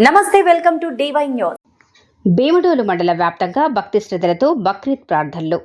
నమస్తే welcome to DY news. Bhimadolu మండల వ్యాప్తంగా భక్తి శ్రద్ధలతో బక్రీద్ ప్రార్థనలు.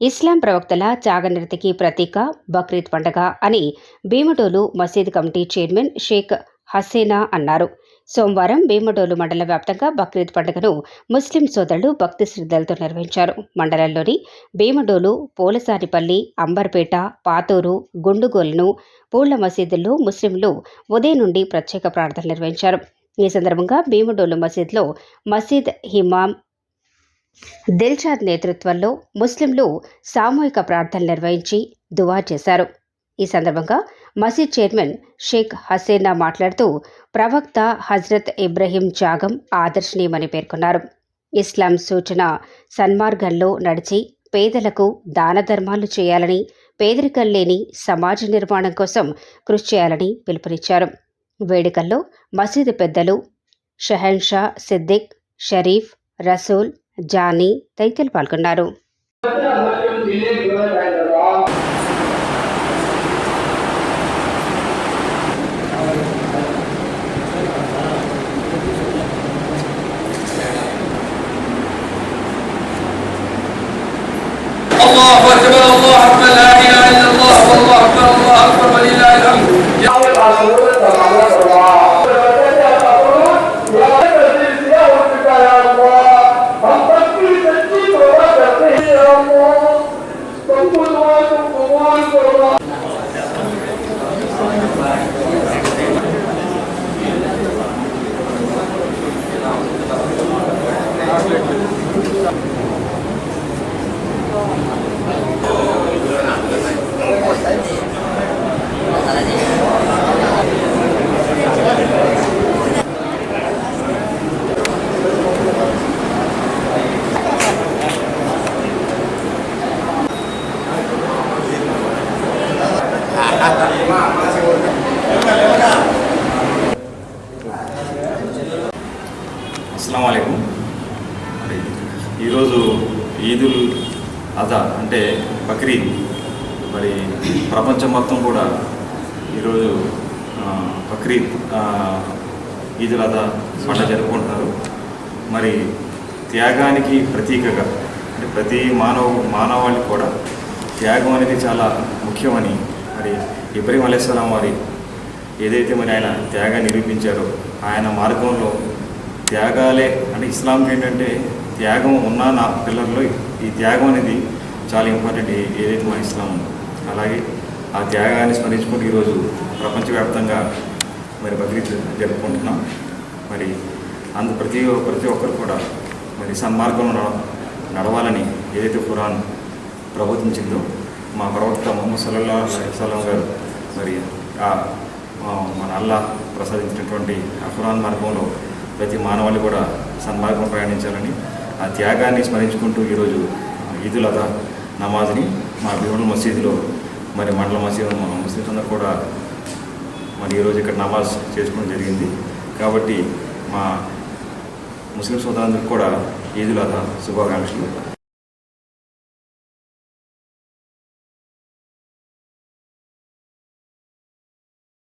ఇస్లాం ప్రవక్తల త్యాగనిరతికి ప్రతీక బక్రీద్ పండగ అని భీమడోలు మసీద్ కమిటీ చైర్మన్ షేక్ హసేనా అన్నారు. సోమవారం భీమడోలు మండల వ్యాప్తంగా బక్రీద్ పండుగను ముస్లిం సోదరులు భక్తి శ్రద్ధలతో నిర్వహించారు. మండలంలోని భీమడోలు పోలసానిపల్లి అంబర్పేట పాతూరు గుండుగోలను పూళ్ళ మసీదుల్లో ముస్లింలు ఉదయం నుండి ప్రత్యేక ప్రార్థనలు నిర్వహించారు. ఈ సందర్భంగా భీముడోలు మసీద్లో మసీద్ హిమాం దిల్షాద్ నేతృత్వంలో ముస్లింలు సామూహిక ప్రార్థనలు నిర్వహించి దువా చేశారు. ఈ సందర్భంగా మసీద్ చైర్మన్ షేక్ హసేనా మాట్లాడుతూ ప్రవక్త హజ్రత్ ఇబ్రహీం జాగం ఆదర్శనీయమని పేర్కొన్నారు. ఇస్లాం సూచన సన్మార్గంలో నడిచి పేదలకు దాన ధర్మాలు చేయాలని పేదరికం లేని సమాజ నిర్మాణం కోసం కృషి చేయాలని పిలుపునిచ్చారు. వేడుకల్లో మసీదు పెద్దలు షహన్షా సిద్దిక్ షరీఫ్ రసూల్ జానీ తదితరులు పాల్గొన్నారు. ఈదుల్ అజా అంటే బక్రీద్. మరి ప్రపంచం మొత్తం కూడా ఈరోజు బక్రీద్ ఈదుల్ అజా పండుగ జరుపుకుంటున్నారు. మరి త్యాగానికి ప్రతీకగా అంటే ప్రతి మానవ మానవాళికి కూడా త్యాగం అనేది చాలా ముఖ్యమని మరి ఇబ్రహీం అలైస్లాం వారి ఏదైతే మరి ఆయన త్యాగాన్ని నిరూపించారో ఆయన మార్గంలో త్యాగాలే అంటే ఇస్లాంకి ఏంటంటే త్యాగం ఉన్న నా పిల్లల్లో ఈ త్యాగం అనేది చాలా ఇంపార్టెంట్ ఏదైతే మన ఇస్లాం ఉందో. అలాగే ఆ త్యాగాన్ని స్మరించుకుంటూ ఈరోజు ప్రపంచవ్యాప్తంగా మరి బక్రీద్ జరుపుకుంటున్నాం. మరి అందు ప్రతి ప్రతి ఒక్కరు కూడా మరి సన్మార్గంలో నడవాలని ఏదైతే ఖురాన్ ప్రబోధించిందో మా ప్రవక్త మొహమ్మద్ సల్లల్లా సలం గారు మరి మన అల్లా ప్రసాదించినటువంటి ఆ ఖురాన్ మార్గంలో ప్రతి మానవాళి కూడా సన్మార్గం ప్రయాణించాలని ఆ త్యాగాన్ని స్మరించుకుంటూ ఈరోజు ఈదుల్ అదా నమాజ్ని మా భీముల మసీదులో మరి మండల మసీదు ముస్లిమ్స్ అందరూ కూడా మరి ఈరోజు ఇక్కడ నమాజ్ చేసుకోవడం జరిగింది. కాబట్టి మా ముస్లిం సోదరులందరికీ కూడా ఈదుల్ అదా శుభాకాంక్షలు.